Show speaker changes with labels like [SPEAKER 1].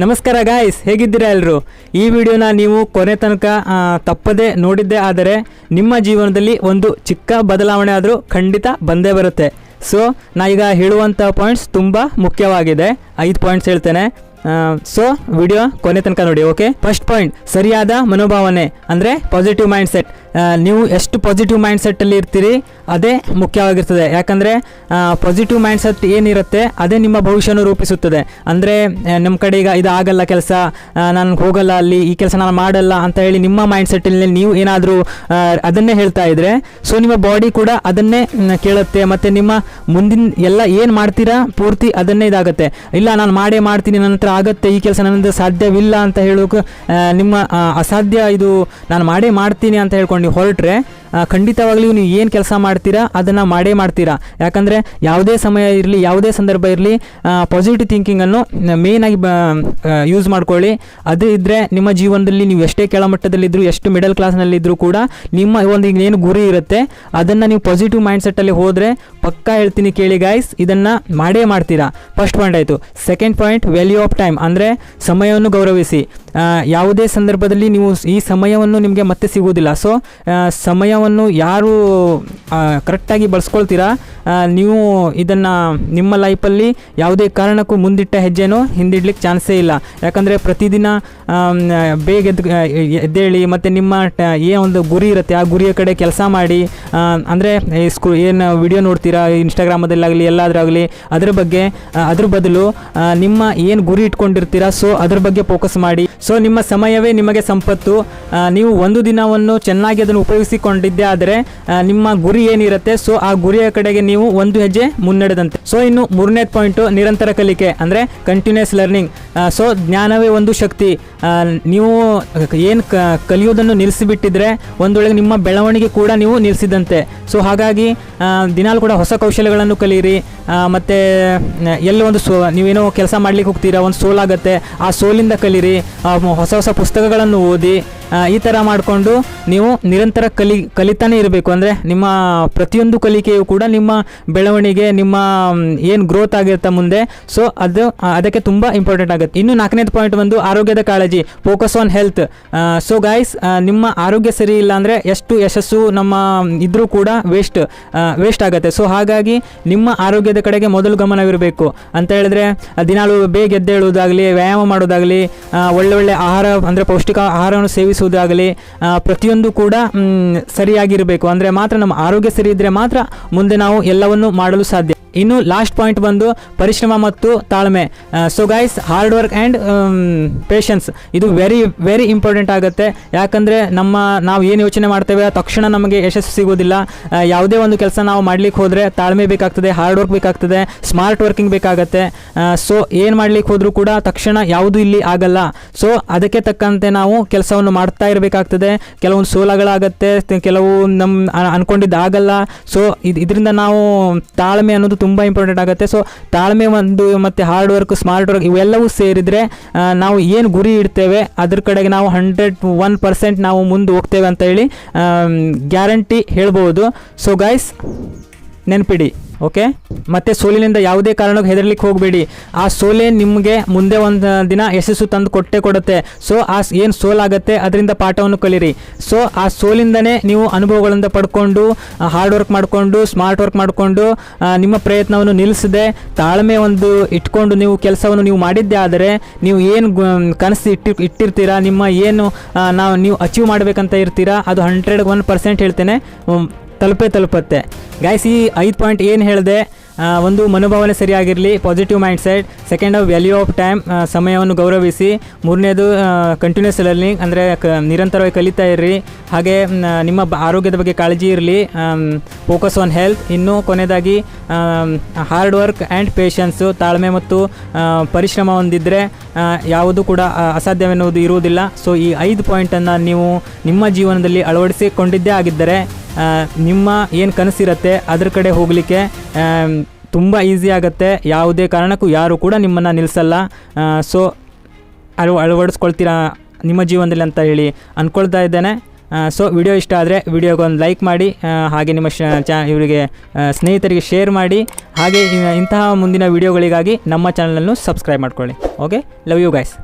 [SPEAKER 1] ನಮಸ್ಕಾರ ಗಾಯ್ಸ್ ಹೇಗಿದ್ದೀರಾ ಎಲ್ಲರೂ ಈ ವಿಡಿಯೋನ ನೀವು ಕೊನೆ ತನಕ ತಪ್ಪದೇ ನೋಡಿದ್ದೇ ಆದರೆ ನಿಮ್ಮ ಜೀವನದಲ್ಲಿ ಒಂದು ಚಿಕ್ಕ ಬದಲಾವಣೆ ಆದರೂ ಖಂಡಿತ ಬಂದೇ ಬರುತ್ತೆ. ಸೊ ನಾ ಈಗ ಹೇಳುವಂಥ ಪಾಯಿಂಟ್ಸ್ ತುಂಬ ಮುಖ್ಯವಾಗಿದೆ. ಐದು ಪಾಯಿಂಟ್ಸ್ ಹೇಳ್ತೇನೆ. ಸೊ ವಿಡಿಯೋ ಕೊನೆ ತನಕ ನೋಡಿ ಓಕೆ ಫಸ್ಟ್ ಪಾಯಿಂಟ್ ಸರಿಯಾದ ಮನೋಭಾವನೆ, ಅಂದರೆ ಪಾಸಿಟಿವ್ ಮೈಂಡ್ ಸೆಟ್ ನೀವು ಎಷ್ಟು ಪಾಸಿಟಿವ್ ಮೈಂಡ್ ಸೆಟ್ಟಲ್ಲಿ ಇರ್ತೀರಿ, ಅದೇ ಮುಖ್ಯವಾಗಿರ್ತದೆ. ಯಾಕಂದರೆ ಪಾಸಿಟಿವ್ ಮೈಂಡ್ ಸೆಟ್ ಏನಿರುತ್ತೆ, ಅದೇ ನಿಮ್ಮ ಭವಿಷ್ಯನ ರೂಪಿಸುತ್ತದೆ. ಅಂದರೆ ನಮ್ಮ ಕಡೆ ಈಗ ಇದು ಆಗಲ್ಲ ಕೆಲಸ ನಾನು ಹೋಗಲ್ಲ ಅಲ್ಲಿ, ಈ ಕೆಲಸ ನಾನು ಮಾಡಲ್ಲ ಅಂತ ಹೇಳಿ ನಿಮ್ಮ ಮೈಂಡ್ ಸೆಟ್ಟಲ್ಲಿ ನೀವು ಏನಾದರೂ ಅದನ್ನೇ ಹೇಳ್ತಾ ಇದ್ದರೆ ಸೊ ನಿಮ್ಮ ಬಾಡಿ ಕೂಡ ಅದನ್ನೇ ಕೇಳುತ್ತೆ. ಮತ್ತು ನಿಮ್ಮ ಮುಂದಿನ ಎಲ್ಲ ಏನು ಮಾಡ್ತೀರಾ, ಪೂರ್ತಿ ಅದನ್ನೇ ಇದಾಗುತ್ತೆ. ಇಲ್ಲ, ನಾನು ಮಾಡೇ ಮಾಡ್ತೀನಿ, ನನ್ನ ಹತ್ರ ಆಗುತ್ತೆ, ಈ ಕೆಲಸ ನನ್ನದು ಸಾಧ್ಯವಿಲ್ಲ ಅಂತ ಹೇಳೋಕೆ ನಿಮ್ಮ ಅಸಾಧ್ಯ ಇದು, ನಾನು ಮಾಡೇ ಮಾಡ್ತೀನಿ ಅಂತ ಹೇಳ್ಕೊಂಡು ನೀವು ಹೊರಟ್ರೆ ಖಂಡಿತವಾಗ್ಲೂ ನೀವು ಏನು ಕೆಲಸ ಮಾಡ್ತೀರಾ, ಅದನ್ನು ಮಾಡೇ ಮಾಡ್ತೀರಾ. ಯಾಕಂದರೆ ಯಾವುದೇ ಸಮಯ ಇರಲಿ, ಯಾವುದೇ ಸಂದರ್ಭ ಇರಲಿ ಪಾಸಿಟಿವ್ ಥಿಂಕಿಂಗನ್ನು ಮೇಯ್ನಾಗಿ ಯೂಸ್ ಮಾಡ್ಕೊಳ್ಳಿ. ಅದು ಇದ್ದರೆ ನಿಮ್ಮ ಜೀವನದಲ್ಲಿ ನೀವು ಎಷ್ಟೇ ಕೆಳಮಟ್ಟದಲ್ಲಿದ್ದರೂ ಎಷ್ಟು ಮಿಡಲ್ ಕ್ಲಾಸ್ನಲ್ಲಿದ್ದರೂ ಕೂಡ ನಿಮ್ಮ ಒಂದು ಏನು ಗುರಿ ಇರುತ್ತೆ, ಅದನ್ನು ನೀವು ಪಾಸಿಟಿವ್ ಮೈಂಡ್ ಸೆಟ್ಟಲ್ಲಿ ಹೋದರೆ ಪಕ್ಕಾ ಹೇಳ್ತೀನಿ ಕೇಳಿ ಗಾಯ್ಸ್ ಇದನ್ನು ಮಾಡೇ ಮಾಡ್ತೀರಾ. ಫಸ್ಟ್ ಪಾಯಿಂಟ್ ಆಯಿತು. Second point value of time ಅಂದರೆ ಸಮಯವನ್ನು ಗೌರವಿಸಿ. ಯಾವುದೇ ಸಂದರ್ಭದಲ್ಲಿ ನೀವು ಈ ಸಮಯವನ್ನು ನಿಮಗೆ ಮತ್ತೆ ಸಿಗುವುದಿಲ್ಲ. ಸೊ ಸಮಯವನ್ನು ಯಾರು ಕರೆಕ್ಟಾಗಿ ಬಳಸ್ಕೊಳ್ತೀರಾ? ನೀವು ಇದನ್ನು ನಿಮ್ಮ ಲೈಫಲ್ಲಿ ಯಾವುದೇ ಕಾರಣಕ್ಕೂ ಮುಂದಿಟ್ಟ ಹೆಜ್ಜೆನೂ ಹಿಂದಿಡ್ಲಿಕ್ಕೆ ಚಾನ್ಸೇ ಇಲ್ಲ. ಯಾಕಂದರೆ ಪ್ರತಿದಿನ ಬೇಗ ಎದ್ದು ಎದ್ದೇಳಿ ಮತ್ತು ನಿಮ್ಮ ಏನು ಒಂದು ಗುರಿ ಇರುತ್ತೆ, ಆ ಗುರಿಯ ಕಡೆ ಕೆಲಸ ಮಾಡಿ ಅಂದರೆ ಸ್ಕೂ, ಏನು ವಿಡಿಯೋ ನೋಡ್ತೀರಾ? ಇನ್ಸ್ಟಾಗ್ರಾಮದಲ್ಲಾಗಲಿ ಎಲ್ಲಾದರಾಗಲಿ ಅದ್ರ ಬಗ್ಗೆ ಅದ್ರ ಬದಲು ನಿಮ್ಮ ಏನು ಗುರಿ ಇಟ್ಕೊಂಡಿರ್ತೀರಾ? ಸೊ ಅದ್ರ ಬಗ್ಗೆ ಫೋಕಸ್ ಮಾಡಿ ಸೊ ನಿಮ್ಮ ಸಮಯವೇ ನಿಮಗೆ ಸಂಪತ್ತು. ನೀವು ಒಂದು ದಿನವನ್ನು ಚೆನ್ನಾಗಿ ಅದನ್ನು ಉಪಯೋಗಿಸಿಕೊಂಡಿದ್ದೆ ಆದರೆ ನಿಮ್ಮ ಗುರಿ ಏನಿರುತ್ತೆ ಸೊ ಆ ಗುರಿಯ ಕಡೆಗೆ ನೀವು ಒಂದು ಹೆಜ್ಜೆ ಮುನ್ನಡೆದಂತೆ. ಸೊ ಇನ್ನು ಮೂರನೇ ಪಾಯಿಂಟು ನಿರಂತರ ಕಲಿಕೆ, ಅಂದರೆ ಕಂಟಿನ್ಯೂಸ್ ಲರ್ನಿಂಗ್ ಸೊ ಜ್ಞಾನವೇ ಒಂದು ಶಕ್ತಿ. ನೀವು ಏನು ಕಲಿಯೋದನ್ನು ನಿಲ್ಲಿಸಿಬಿಟ್ಟಿದ್ರೆ ಒಂದೊಳಗೆ ನಿಮ್ಮ ಬೆಳವಣಿಗೆ ಕೂಡ ನೀವು ನಿಲ್ಲಿಸಿದಂತೆ ಸೊ ಹಾಗಾಗಿ ದಿನಾಲು ಕೂಡ ಹೊಸ ಕೌಶಲ್ಯಗಳನ್ನು ಕಲಿಯಿರಿ ಮತ್ತು ನ- ಒಂದು ಸೋ, ನೀವೇನೋ ಕೆಲಸ ಮಾಡ್ಲಿಕ್ಕೆ ಹೋಗ್ತೀರಾ, ಒಂದು ಸೋಲಾಗತ್ತೆ, ಆ ಸೋಲಿಂದ ಕಲೀರಿ. ಹೊಸ ಹೊಸ ಪುಸ್ತಕಗಳನ್ನು ಓದಿ. ಈ ಥರ ಮಾಡಿಕೊಂಡು ನೀವು ನಿರಂತರ ಕಲಿ, ಕಲಿತಾನೇ ಇರಬೇಕು. ಅಂದರೆ ನಿಮ್ಮ ಪ್ರತಿಯೊಂದು ಕಲಿಕೆಯು ಕೂಡ ನಿಮ್ಮ ಬೆಳವಣಿಗೆ, ನಿಮ್ಮ ಏನು ಗ್ರೋತ್ ಆಗಿರುತ್ತೆ ಮುಂದೆ ಸೊ ಅದು ಅದಕ್ಕೆ ತುಂಬ ಇಂಪಾರ್ಟೆಂಟ್ ಆಗುತ್ತೆ. ಇನ್ನು ನಾಲ್ಕನೇದು ಪಾಯಿಂಟ್ ಒಂದು ಆರೋಗ್ಯದ ಕಾಳಜಿ focus on health so guys ನಿಮ್ಮ ಆರೋಗ್ಯ ಸರಿ ಇಲ್ಲ ಅಂದರೆ ಎಷ್ಟು ಯಶಸ್ಸು ನಮ್ಮ ಇದ್ರೂ ಕೂಡ ವೇಸ್ಟ್ ವೇಸ್ಟ್ ಆಗುತ್ತೆ. ಸೊ ಹಾಗಾಗಿ ನಿಮ್ಮ ಆರೋಗ್ಯದ ಕಡೆಗೆ ಮೊದಲು ಗಮನವಿರಬೇಕು. ಅಂತ ಹೇಳಿದ್ರೆ ದಿನಾಲು ಬೇಗ ಎದ್ದೇಳುವುದಾಗಲಿ, ವ್ಯಾಯಾಮ ಮಾಡೋದಾಗಲಿ ಒಳ್ಳೆ ಒಳ್ಳೊಳ್ಳೆ ಆಹಾರ, ಅಂದರೆ ಪೌಷ್ಟಿಕ ಆಹಾರವನ್ನು ಸೇವಿಸುವುದಾಗಲಿ ಆ, ಪ್ರತಿಯೊಂದು ಕೂಡ ಸರಿಯಾಗಿರಬೇಕು. ಅಂದರೆ ಮಾತ್ರ ನಮ್ಮ ಆರೋಗ್ಯ ಸರಿ ಮಾತ್ರ ಮುಂದೆ ನಾವು ಎಲ್ಲವನ್ನು ಮಾಡಲು ಸಾಧ್ಯ. ಇನ್ನು ಲಾಸ್ಟ್ ಪಾಯಿಂಟ್ ಬಂದು ಪರಿಶ್ರಮ ಮತ್ತು ತಾಳ್ಮೆ. So guys hard work and patience ಇದು ವೆರಿ ವೆರಿ ಇಂಪಾರ್ಟೆಂಟ್ ಆಗುತ್ತೆ. ಯಾಕಂದರೆ ನಮ್ಮ, ನಾವು ಏನು ಯೋಚನೆ ಮಾಡ್ತೇವೆ ತಕ್ಷಣ ನಮಗೆ ಯಶಸ್ಸು ಸಿಗೋದಿಲ್ಲ ಯಾವುದೇ ಒಂದು ಕೆಲಸ ನಾವು ಮಾಡ್ಲಿಕ್ಕೆ ಹೋದರೆ ತಾಳ್ಮೆ ಬೇಕಾಗ್ತದೆ ಹಾರ್ಡ್ ವರ್ಕ್ ಬೇಕಾಗ್ತದೆ ಸ್ಮಾರ್ಟ್ ವರ್ಕಿಂಗ್ ಬೇಕಾಗತ್ತೆ. ಸೊ ಏನು ಮಾಡ್ಲಿಕ್ಕೆ ಹೋದರೂ ಕೂಡ ತಕ್ಷಣ ಯಾವುದು ಇಲ್ಲಿ ಆಗಲ್ಲ. ಸೊ ಅದಕ್ಕೆ ತಕ್ಕಂತೆ ನಾವು ಕೆಲಸವನ್ನು ಮಾಡ್ತಾ ಇರಬೇಕಾಗ್ತದೆ. ಕೆಲವೊಂದು ಸೋಲಗಳಾಗತ್ತೆ ಕೆಲವು ನಮ್ಮ ಅನ್ಕೊಂಡಿದ್ದಾಗಲ್ಲ. ಸೊ ಇದು, ಇದರಿಂದ ನಾವು ತಾಳ್ಮೆ ಅನ್ನೋದು ತುಂಬ ಇಂಪಾರ್ಟೆಂಟ್ ಆಗುತ್ತೆ. ಸೊ ತಾಳ್ಮೆ ಒಂದು ಮತ್ತು ಹಾರ್ಡ್ ವರ್ಕ್ ಸ್ಮಾರ್ಟ್ ವರ್ಕ್ ಇವೆಲ್ಲವೂ ಸೇರಿದರೆ ನಾವು ಏನು ಗುರಿ ಇಡ್ತೇವೆ, ಅದ್ರ ಕಡೆಗೆ ನಾವು ಹಂಡ್ರೆಡ್ ಒನ್ ಪರ್ಸೆಂಟ್ ನಾವು ಮುಂದೆ ಹೋಗ್ತೇವೆ ಅಂತ ಹೇಳಿ ಗ್ಯಾರಂಟಿ ಹೇಳ್ಬೋದು. ಸೊ ಗೈಸ್ ನೆನಪಿಡಿ. ಓಕೆ ಮತ್ತೆ ಸೋಲಿನಿಂದ ಯಾವುದೇ ಕಾರಣಕ್ಕೆ ಹೆದರ್ಲಿಕ್ಕೆ ಹೋಗಬೇಡಿ. ಆ ಸೋಲೇ ನಿಮಗೆ ಮುಂದೆ ಒಂದು ದಿನ ಯಶಸ್ಸು ತಂದು ಕೊಟ್ಟೆ ಕೊಡುತ್ತೆ. ಸೊ ಆ ಏನು ಸೋಲಾಗುತ್ತೆ ಅದರಿಂದ ಪಾಠವನ್ನು ಕಲಿಯಿರಿ ಸೊ ಆ ಸೋಲಿಂದನೇ ನೀವು ಅನುಭವಗಳಿಂದ ಪಡ್ಕೊಂಡು ಹಾರ್ಡ್ ವರ್ಕ್ ಮಾಡಿಕೊಂಡು ಸ್ಮಾರ್ಟ್ ವರ್ಕ್ ಮಾಡಿಕೊಂಡು ನಿಮ್ಮ ಪ್ರಯತ್ನವನ್ನು ನಿಲ್ಲಿಸದೆ, ತಾಳ್ಮೆ ಒಂದು ಇಟ್ಕೊಂಡು ನೀವು ಕೆಲಸವನ್ನು ನೀವು ಮಾಡಿದ್ದೇ ಆದರೆ, ನೀವು ಏನು ಕನಸು ಇಟ್ಟಿ, ಇಟ್ಟಿರ್ತೀರಾ, ನಿಮ್ಮ ಏನು ನಾವು ನೀವು ಅಚೀವ್ ಮಾಡಬೇಕಂತ ಇರ್ತೀರಾ, ಅದು ಹಂಡ್ರೆಡ್ ಒನ್ ಪರ್ಸೆಂಟ್ ಹೇಳ್ತೇನೆ. ತಲುಪೇ ತಲುಪತ್ತೆ. ಗೈಸ್ ಈ ಐದು ಪಾಯಿಂಟ್ ಏನು ಹೇಳಿದೆ ಒಂದು ಮನೋಭಾವನೆ ಸರಿಯಾಗಿರಲಿ positive mindset second value of time ಸಮಯವನ್ನು ಗೌರವಿಸಿ, ಮೂರನೇದು ಕಂಟಿನ್ಯೂಸ್ ಲರ್ನಿಂಗ್ ಅಂದರೆ, ಕ, ನಿರಂತರವಾಗಿ ಕಲಿತಾ ಇರ್ರಿ, ಹಾಗೆ ನಿಮ್ಮ ಆರೋಗ್ಯದ ಬಗ್ಗೆ ಕಾಳಜಿ ಇರಲಿ ಫೋಕಸ್ ಆನ್ ಹೆಲ್ತ್ ಇನ್ನು ಕೊನೆಯದಾಗಿ ಹಾರ್ಡ್ ವರ್ಕ್ ಆ್ಯಂಡ್ ಪೇಷನ್ಸು ತಾಳ್ಮೆ ಮತ್ತು ಪರಿಶ್ರಮ ಹೊಂದಿದ್ದರೆ ಯಾವುದು ಕೂಡ ಅಸಾಧ್ಯವೆನ್ನುವುದು ಇರುವುದಿಲ್ಲ. ಸೊ ಈ ಐದು ಪಾಯಿಂಟನ್ನು ನೀವು ನಿಮ್ಮ ಜೀವನದಲ್ಲಿ ಅಳವಡಿಸಿಕೊಂಡಿದ್ದೇ ಆಗಿದ್ದರೆ ನಿಮ್ಮ ಏನು ಕನಸಿರುತ್ತೆ, ಅದ್ರ ಕಡೆ ಹೋಗಲಿಕ್ಕೆ ತುಂಬ ಈಸಿ ಆಗುತ್ತೆ. ಯಾವುದೇ ಕಾರಣಕ್ಕೂ ಯಾರು ಕೂಡ ನಿಮ್ಮನ್ನು ನಿಲ್ಲಿಸಲ್ಲ ಸೊ ಅಳವ ಅಳವಡಿಸ್ಕೊಳ್ತೀರಾ ನಿಮ್ಮ ಜೀವನದಲ್ಲಿ ಅಂತ ಹೇಳಿ ಅಂದ್ಕೊಳ್ತಾ ಇದ್ದೇನೆ. ಸೊ ವಿಡಿಯೋ ಇಷ್ಟ ಆದರೆ ವಿಡಿಯೋಗೆ ಒಂದು ಲೈಕ್ ಮಾಡಿ ಹಾಗೆ ನಿಮ್ಮ ಶ, ಚಾ, ಇವರಿಗೆ ಸ್ನೇಹಿತರಿಗೆ ಶೇರ್ ಮಾಡಿ. ಹಾಗೆ ಇಂತಹ ಮುಂದಿನ ವಿಡಿಯೋಗಳಿಗಾಗಿ ನಮ್ಮ ಚಾನಲನ್ನು ಸಬ್ಸ್ಕ್ರೈಬ್ ಮಾಡ್ಕೊಳ್ಳಿ. Okay love you guys